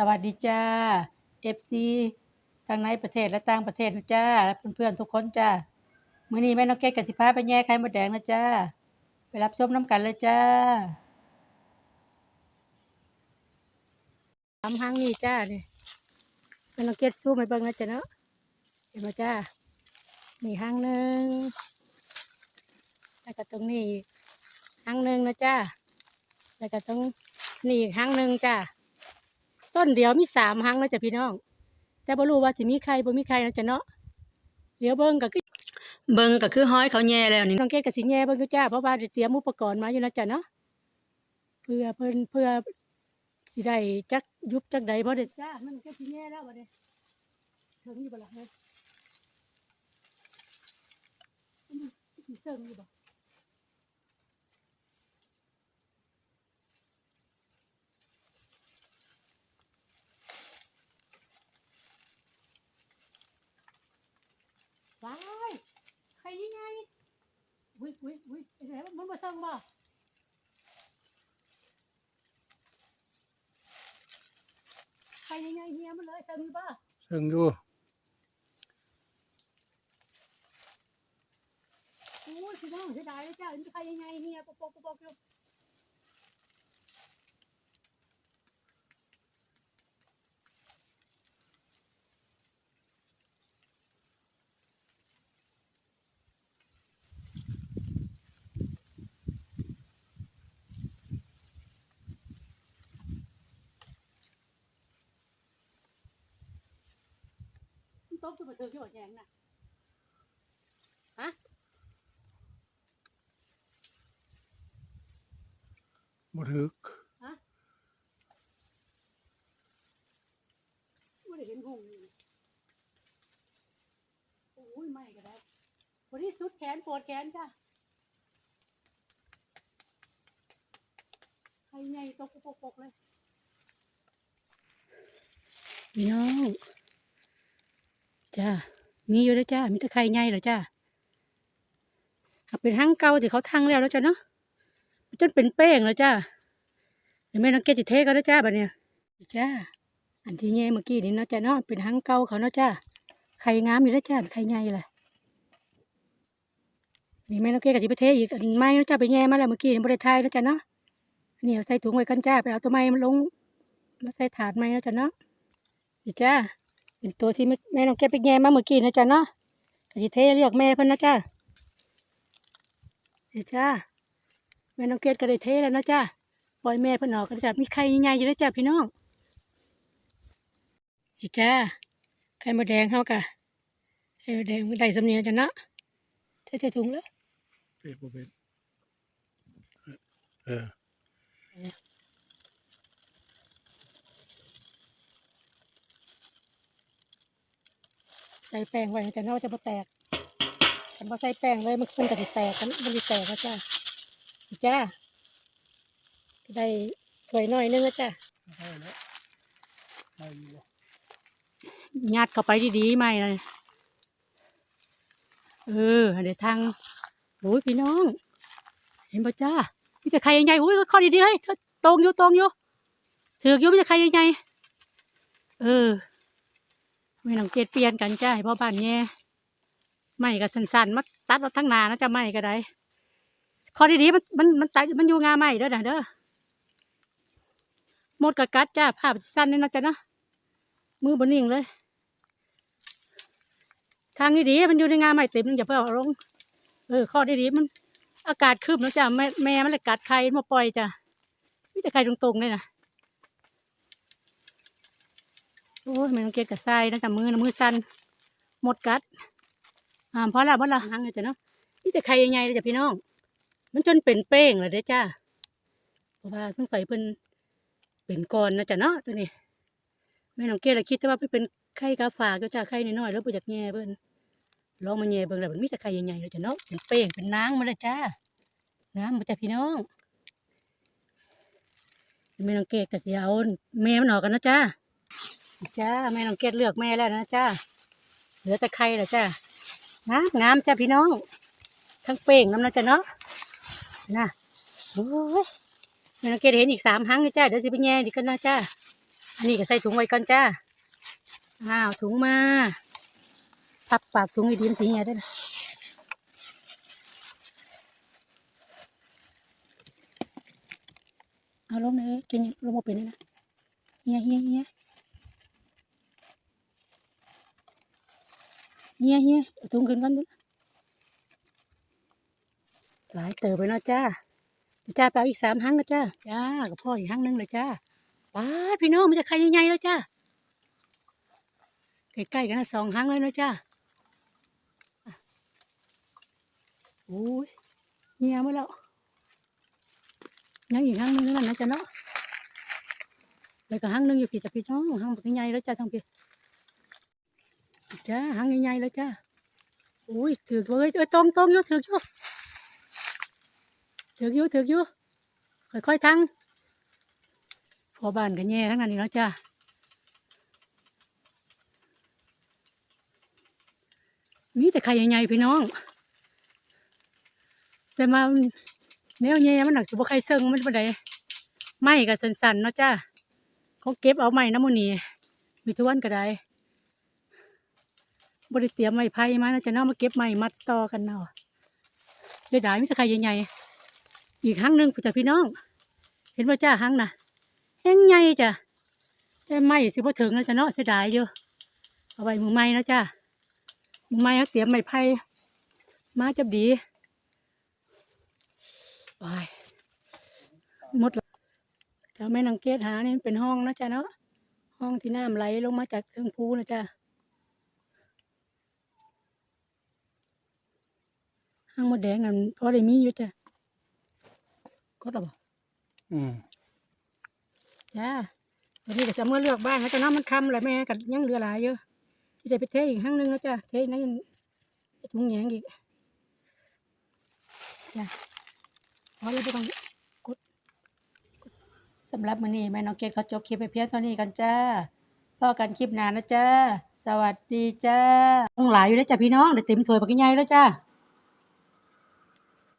สวัสดีจ้า FC ทั้งในประเทศและต่างประเทศนะจ้าและเพื่อนๆทุกคนจ้ามื้อนี้แม่น้องเกดกับสิพาไปแย่ไข่มดแดงนะจ้าไปรับชมน้ำกันเลยจ้าทำห้างนี้จ้านี่แม่น้องเกดซูมให้เบิ่งนะจ้าเนาะเห็นบ่จ้านี่ห้างหนึ่งแล้วก็ตรงนี้ห้างหนึ่งนะจ้าแล้วก็ตรงนี่อีกห้างหนึ่งจ้า ต้นเดียวมีสามหังนะจ๊ะพี่น้องจะบ่รู้ว่าสิมีใครบ่มีใครนะจ๊ะเนาะเดี๋ยวเบิ่งก็คือเบิ่งก็คือห้อยเขาแย่แล้วนี่น้องเกดก็สิแย่เบิ่งคือจ้าเพราะว่าได้เตรียมอุปกรณ์มาอยู่นะจ๊ะเนาะเพื่อเพิ่นเพื่อสิได้จักยุบจักใดบ่ได้จ้ามันก็สิแย่แล้วบัดนี้ถึงอยู่บ่ล่ะเฮ้ยมันสิเซิงอยู่บ่ายใครยังไงอุ้ยอุ้ยอุ้ยไอ้ไหนมันมาเซิงบ่ใครยังไงเฮียมันเลยเซิงอยู่บ่ซึ่งอยู่โอ้ยพี่น้องเสียดายเลยจ้ามันใครยังไงเฮียปอกปอกปอกป อกอยู่มันตบตัวมาเธอที่หัวแยงน่ะฮะบ่ถึกฮะไม่ได้เห็นหงอยู่โอ้ยไม่ก็ได้วันนี้สุดแขนปวดแขนจ้ะใครใหญ่ตกปกปกๆเลย พี่น้อง จ้ามีอยู่แล้วจ้ามีแต่ใครใหญ่เหรอจ้าหาเป็นทั้งเก่าที่เขาทั้งแล้วแล้วจ้ะเนาะจนเป็นเป้งแล้วจ้าเดี๋ยวแม่น้องเกจิเทก็แล้วจ้าบัดเนี่ยจ้าอันที่แง่เมื่อกี้นี่เนาะจ้าเนาะเป็นทั้งเก่าเขาเนาะจ้าไข่งามอยู่แล้วจ้าไข่ใหญ่เลยนี่แม่น้องเกจิไปเทอีกอันไม้เนาะจ้าไปแง่มาแล้วเมื่อกี้นี่บริไทยแล้วจ้าเนาะนนี้เอาใส่ถุงไว้กันจ้าไปเอาตัวไม้มาลงมาใส่ถาดไม้แล้วจ้าเนาะจ้า เป็นตัวที่แม่แม่น้องแก้ไปแง่มาเมื่อกี้นะจ๊ะเนาะกะจิเทเรียกแม่เพิ่นนะจ้าเดี๋ยวจ้าแม่น้องเกดก็ได้เทแล้วนะจ้าปล่อยแม่เพิ่นออกก็ได้จ้ามีไข่ใหญ่ๆอยู่แล้วจ้าพี่น้องนี่จ้าไข่มดแดงเฮากะไข่มดแดงได้สำเนียงจ้ะเนาะเทใส่ถุงแล้ว เออ ส่แป้งไว้แต่เนาจะบ่แตกแต่บ่ใส่แป้งเลยมันมันก็สิแตกกันมันสิแตกนะจ้านี่จ้าได้สวยหน่อยนึงนะจ้าใช่แล้วได้อยู่บ่ยัดเข้าไปดีๆไหมเลยเออเดี๋ยวทางโอ้ยพี่น้อง เห็นป่ะจ้ามีแต่ใครใหญ่ๆโอ้ยข้อดีๆเฮ้ยตรงอยู่ตรงอยู่ถือกอยู่มีแต่ใครใหญ่ๆเออ ม่ต้องเกตเปลี่ยนกันจ้าให้พ่อบ้านแย่ไม่ก็สั้นๆมาตัดเอาทั้งนานะจ้าไม่ก็ได้ข้อดีๆมันมันมันตัดมันอยู่งาไม่เด้อนะเด้อหมดกระกัดจ้าภาพสั้นนี่นะจ้านะมือบนนิ่งเลย ทางนี้ดีมันอยู่ในงานใหม่เต็มอย่าเพิ่งเอาลงเออข้อดีดีมันอากาศคืบนะจ้ะแม่แม่มันเลยกัดไข่มาปล่อยจ้ะมีแต่ไข่ตรงๆเลยนะ โอ้ยมันต้องเก็บกับทรายนะจ้ะมือนะมือสั้นหมดกัดอ่าเพราะละเพราะละหางเลยจ้ะเนาะมีแต่ไข่ใหญ่ๆเลยจ้ะพี่น้อง มันจนเป็นเป้งเลยเด้จ้าเพราะว่าสงสัยเพิ่นเป็นก้อนนะจ้ะเนาะตัวนี้แม่น้องเกดเลยคิดแต่ว่าเป็นไข่กาฝากก็จะไข่น้อยๆแล้วไปจากแง่เบิ่นลองมาแง่เบิ่งแล้วมันมีแต่ไข่ใหญ่ๆเลยจ้ะเนาะเป็นเป้งเป็นนางมาเลยจ้าน้ำมาจากพี่น้องแม่น้องเกดก็สิเอาแม่มันออกกันนะจ้า จ้าแม่น้องเกดเลือกแม่แล้วนะจ้าเหลือแต่ไข่แล้วจ้างามงามจ้าพี่น้อง ทั้งเป้งน้ำนะจ้ะเนาะนะโอ้ยแม่น้องเกดเห็นอีกสามหังเลยจ้าเดี๋ยวสิไปแง่ดีกันนะจ้าอันนี้ก็ใส่ถุงไว้ก่อนจ้าอ้าวถุงมาพับปากถุงให้ดีมนสีเหียด้นะเอาลงเลยกินลงมาเป็นเลยนะเฮียเฮียเฮีย เฮียเฮียเอาถุงขึ้นก่อนดูนะหลายเติบไปเนาะจ้าจ้าไปเอาอีกสามหังนะจ้าจ้ากับพ่ออีกหังหนึงเลยจ้าป้าพี่น้องมันจะใครใหญ่ๆแล้วจ้าใกล้ๆกันนะสองหังเลยนะจ้าโอ้ยเงียบหมดแล้วยังอีกหังหนึงนั่นนะจ้าเนาะแล้วก็หังหนึงอยู่พี่จ้ะพี่น้องหังบักใหญ่แล้วจ้าทั้งพี่ จ้าหังใหญ่ๆแล้วจ้าโอ้ยถือเลยเอ้ยตรงตรงๆอยู่ถืออยู่ถืออยู่ถืออยู่ค่อยๆทั้งพอบ้านกันแย่ทั้งนั้นนี่เนาะจ้ามีแต่ไข่ใหญ่ๆพี่น้อง แต่มาแนวแย่มันหนักสุบไข่เซิงมันบ่ไดไม้ก็สันๆเนาะจ้าเขาเก็บเอาไม้น้ำมูนี่มีทุวันก็ได้ บริเตรียมไม้ไผ่มานะจะเนาะมาเก็บไม้มัดต่อกันเนาะเสียดายมีแต่ไข่ใหญ่ๆอีกครั้งหนึ่งจ้ะพี่น้อง เห็นว่าจ้าหังน่ะแห้งใหญ่จ้ะแต่ไม้สิบ่ถึงนะจ้ะเนาะเสียดายอยู่เอาไว้มือไม้นะจ้าไม่เอาเตรียมไม้ไผ่มาจับดีไปหมดแล้วจะไม่นังเกตหานี่เป็นห้องนะจ๊ะเนาะห้องที่น้ำไหลลงมาจากเทิงภูนะจ๊ะ ห้างมดแดงนั่นพอได้มีอยู่จ้ะก็ตบอืมจ้าวันนี้ก็จะเมื่อเลือกบ้านนะจ๊ะเนาะมันคำแล้วแม่กับยังเหลือหลายเยอะที่จะไปเทอีกห้างหนึงนะจ๊ะเทในถุงแยงอีกจ้ะพอแล้วไปต้องกดกดสำหรับมื้อนี้แม่น้องเกดเขาจบคลิปไปเพียงเท่านี้กันจ้าพอกันคลิปหน้านะจ้าสวัสดีจ้าต้องหลายอยู่แล้วจ้ะพี่น้องเดี๋ยวเต็มถ้วยปักใหญ่แล้วจ้า